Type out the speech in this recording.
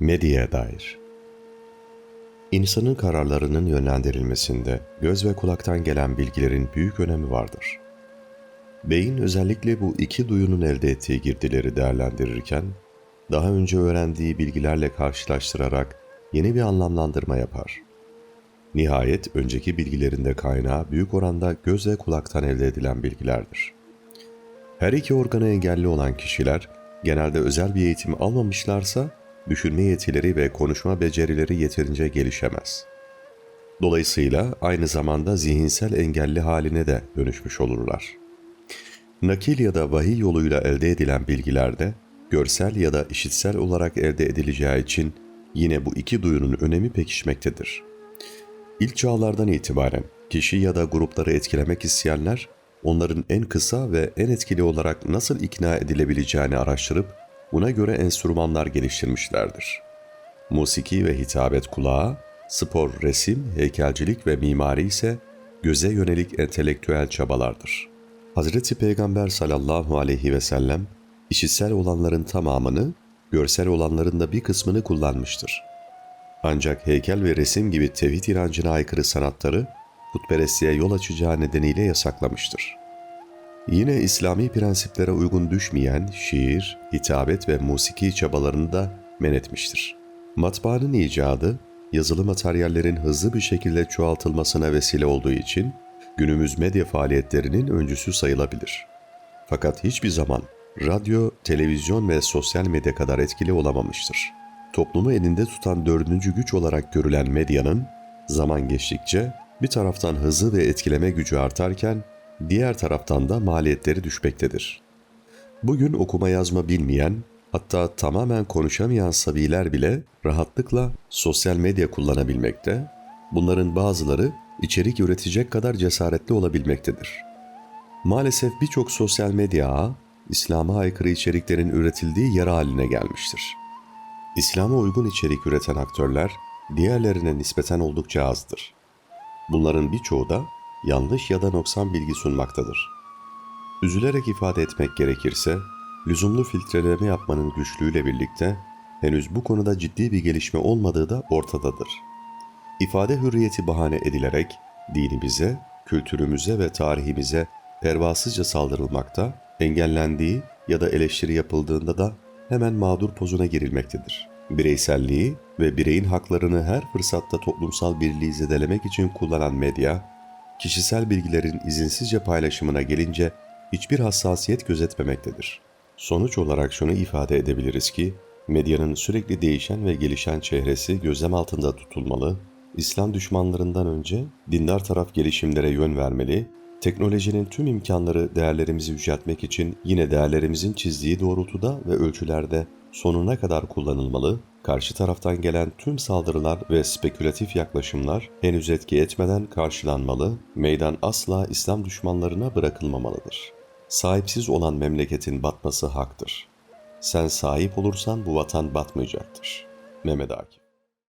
Medyaya dair İnsanın kararlarının yönlendirilmesinde göz ve kulaktan gelen bilgilerin büyük önemi vardır. Beyin özellikle bu iki duyunun elde ettiği girdileri değerlendirirken, daha önce öğrendiği bilgilerle karşılaştırarak yeni bir anlamlandırma yapar. Nihayet önceki bilgilerinde kaynağı büyük oranda göz ve kulaktan elde edilen bilgilerdir. Her iki organı engelli olan kişiler genelde özel bir eğitim almamışlarsa düşünme yetileri ve konuşma becerileri yeterince gelişemez. Dolayısıyla aynı zamanda zihinsel engelli haline de dönüşmüş olurlar. Nakil ya da vahiy yoluyla elde edilen bilgilerde görsel ya da işitsel olarak elde edileceği için yine bu iki duyunun önemi pekişmektedir. İlk çağlardan itibaren kişi ya da grupları etkilemek isteyenler onların en kısa ve en etkili olarak nasıl ikna edilebileceğini araştırıp buna göre enstrümanlar geliştirmişlerdir. Musiki ve hitabet kulağı, spor, resim, heykelcilik ve mimari ise göze yönelik entelektüel çabalardır. Hazreti Peygamber sallallahu aleyhi ve sellem işitsel olanların tamamını, görsel olanların da bir kısmını kullanmıştır. Ancak heykel ve resim gibi tevhid inancına aykırı sanatları putperestliğe yol açacağı nedeniyle yasaklamıştır. Yine İslami prensiplere uygun düşmeyen şiir, hitabet ve musiki çabalarını da men etmiştir. Matbaanın icadı, yazılı materyallerin hızlı bir şekilde çoğaltılmasına vesile olduğu için günümüz medya faaliyetlerinin öncüsü sayılabilir. Fakat hiçbir zaman radyo, televizyon ve sosyal medya kadar etkili olamamıştır. Toplumu elinde tutan dördüncü güç olarak görülen medyanın zaman geçtikçe bir taraftan hızı ve etkileme gücü artarken diğer taraftan da maliyetleri düşmektedir. Bugün okuma yazma bilmeyen, hatta tamamen konuşamayan sabiler bile rahatlıkla sosyal medya kullanabilmekte, bunların bazıları içerik üretecek kadar cesaretli olabilmektedir. Maalesef birçok sosyal medya ağı, İslam'a aykırı içeriklerin üretildiği yer haline gelmiştir. İslam'a uygun içerik üreten aktörler diğerlerine nispeten oldukça azdır. Bunların birçoğu da yanlış ya da noksan bilgi sunmaktadır. Üzülerek ifade etmek gerekirse, lüzumlu filtreleme yapmanın güçlüğüyle birlikte henüz bu konuda ciddi bir gelişme olmadığı da ortadadır. İfade hürriyeti bahane edilerek dinimize, kültürümüze ve tarihimize pervasızca saldırılmakta, engellendiği ya da eleştiri yapıldığında da hemen mağdur pozuna girilmektedir. Bireyselliği ve bireyin haklarını her fırsatta toplumsal birliği zedelemek için kullanan medya, kişisel bilgilerin izinsizce paylaşımına gelince hiçbir hassasiyet gözetmemektedir. Sonuç olarak şunu ifade edebiliriz ki, medyanın sürekli değişen ve gelişen çehresi gözlem altında tutulmalı, İslam düşmanlarından önce dindar taraf gelişimlere yön vermeli, teknolojinin tüm imkanları değerlerimizi yüceltmek için yine değerlerimizin çizdiği doğrultuda ve ölçülerde sonuna kadar kullanılmalı, karşı taraftan gelen tüm saldırılar ve spekülatif yaklaşımlar henüz etki etmeden karşılanmalı, meydan asla İslam düşmanlarına bırakılmamalıdır. Sahipsiz olan memleketin batması haktır. Sen sahip olursan bu vatan batmayacaktır. Mehmet Akif